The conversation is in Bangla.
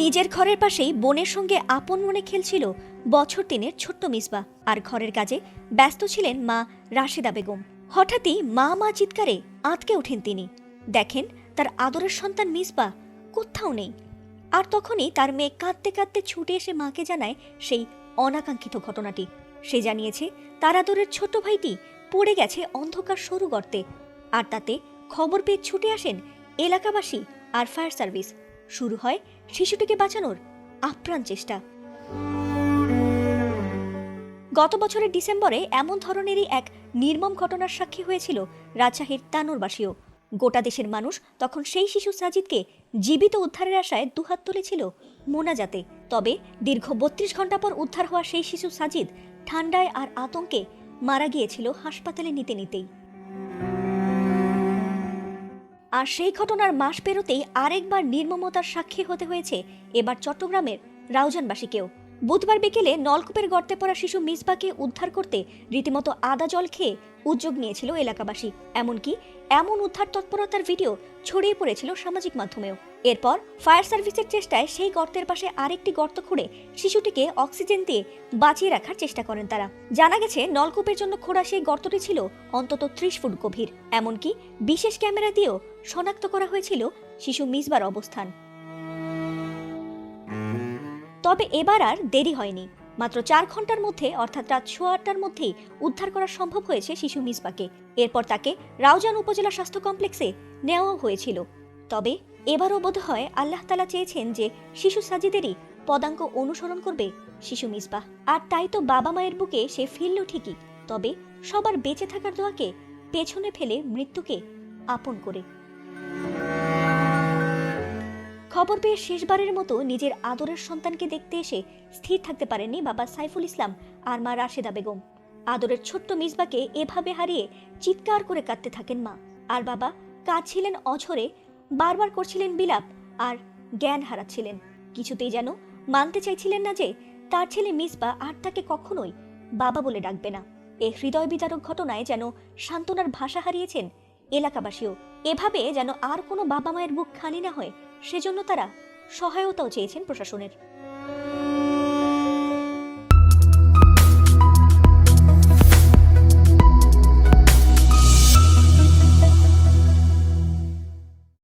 নিজের ঘরের পাশেই বোনের সঙ্গে আপন মনে খেলছিল বছর দিনের ছোট্ট মিসবা। আর ঘরের কাজে ব্যস্ত ছিলেন মা রাশেদা বেগম। হঠাৎই মা মা চিৎকারে আঁতকে ওঠেন তিনি। দেখেন, তার আদরের সন্তান মিসবা কোথাও নেই। আর তখনই তার মেয়ে কাঁদতে কাঁদতে ছুটে এসে মাকে জানায় সেই অনাকাঙ্ক্ষিত ঘটনাটি। সে জানিয়েছে, তার আদরের ছোট ভাইটি পড়ে গেছে অন্ধকার সরু গর্তে। আর তাতে খবর পেয়ে ছুটে আসেন এলাকাবাসী আর ফায়ার সার্ভিস। শুরু হয় শিশুটিকে বাঁচানোর আপ্রাণ চেষ্টা। গত বছরের ডিসেম্বরে এমন ধরনেরই এক নির্মম ঘটনার সাক্ষী হয়েছিল রাজশাহীর তানোরবাসীও। গোটা দেশের মানুষ তখন সেই শিশু সাজিদকে জীবিত উদ্ধারের আশায় দুহাত তুলেছিল মোনাজাতে। তবে দীর্ঘ বত্রিশ ঘণ্টা পর উদ্ধার হওয়া সেই শিশু সাজিদ ঠান্ডায় আর আতঙ্কে মারা গিয়েছিল হাসপাতালে নিতে নিতেই। আর সেই ঘটনার মাস পেরোতেই আরেকবার নির্মমতার সাক্ষী হতে হয়েছে এবার চট্টগ্রামের রাউজানবাসীকেও। বুধবার বিকেলে নলকূপের গর্তে পড়া শিশু মিসবাকে উদ্ধার করতে রীতিমতো আদা জল খেয়ে উদ্যোগ নিয়েছিল এলাকাবাসী। এমনকি এমন উদ্ধার তৎপরতার ভিডিও ছড়িয়ে পড়েছিল সামাজিক মাধ্যমেও। এরপর ফায়ার সার্ভিসের চেষ্টায় সেই গর্তের পাশে আরেকটি গর্ত খুঁড়ে শিশুটিকে অক্সিজেন দিয়ে বাঁচিয়ে রাখার চেষ্টা করেন তারা। জানা গেছে, নলকূপের জন্য খোঁড়া সেই গর্তটি ছিল অন্তত ত্রিশ ফুট গভীর। এমনকি বিশেষ ক্যামেরা দিয়েও শনাক্ত করা হয়েছিল শিশু মিসবার অবস্থান। তবে এবার আর দেরি হয়নি। মাত্র চার ঘণ্টার মধ্যে, অর্থাৎ রাত সোয়া আটটার মধ্যেই উদ্ধার করা সম্ভব হয়েছে শিশু মিসবাকে। এরপর তাকে রাউজান উপজেলা স্বাস্থ্য কমপ্লেক্সে নেওয়াও হয়েছিল। তবে এবারও বোধ হয় আল্লাহ তালা চেয়েছেন যে শিশু সাজিদেরই পদাঙ্ক অনুসরণ করবে শিশু মিসবাহ আর তাই তো বাবা মায়ের বুকে সে ফিরল ঠিকই। তবে সবার বেঁচে থাকার দোয়াকে পেছনে ফেলে মৃত্যুকে আপন করে। খবর পেয়ে শেষবারের মতো নিজের আদরের সন্তানকে দেখতে এসে স্থির থাকতে পারেননি বাবা সাইফুল ইসলাম আর মা রাশেদা বেগম। আদরের ছোট্ট মিসবাকে এভাবে হারিয়ে চিৎকার করে কাঁদতে থাকেন মা। আর বাবা কাঁদছিলেন অঝরে, বারবার করছিলেন বিলাপ আর জ্ঞান হারাচ্ছিলেন। কিছুতেই যেন মানতে চাইছিলেন না যে তার ছেলে মিসবা আর তাকে কখনোই বাবা বলে ডাকবে না। এ হৃদয় বিদারক ঘটনায় যেন সান্ত্বনার ভাষা হারিয়েছেন এলাকাবাসীও এভাবে যেন আর কোনো বাবা মায়ের বুক খালি না হয়, সেজন্য তারা সহায়তাও চেয়েছেন প্রশাসনের।